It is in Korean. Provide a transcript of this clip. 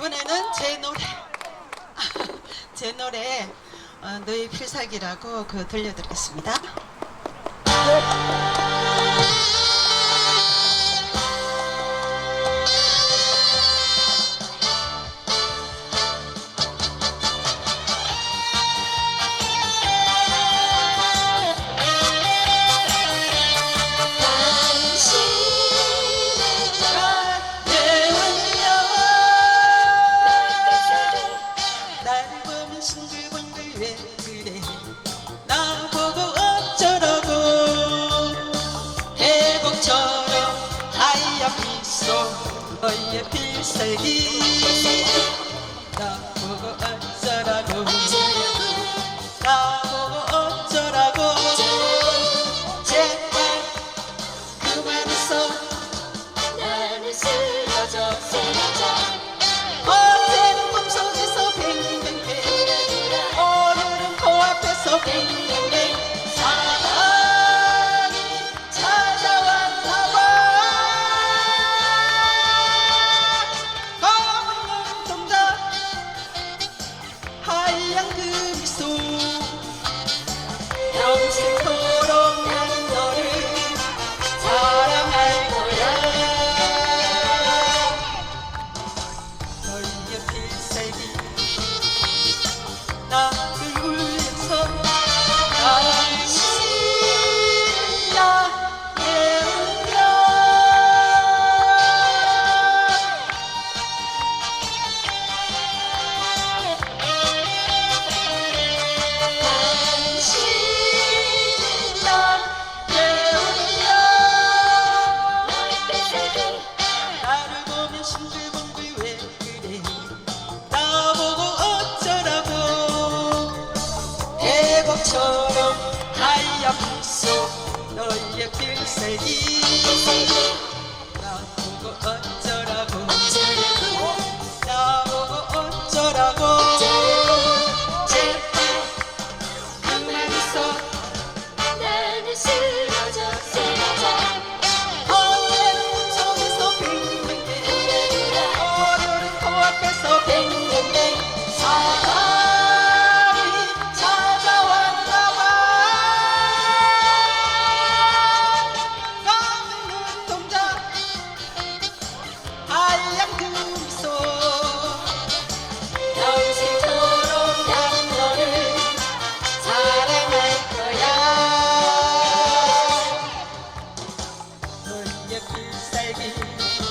이번에는 제 노래 제 노래 어, 너의 필살기라고 그 들려드리겠습니다. 그래 그래 보고 어쩌라고 해복처럼 하얀 빛속 너의 필살기 나보고 어. Thank you. 泣，诉内的天死。you say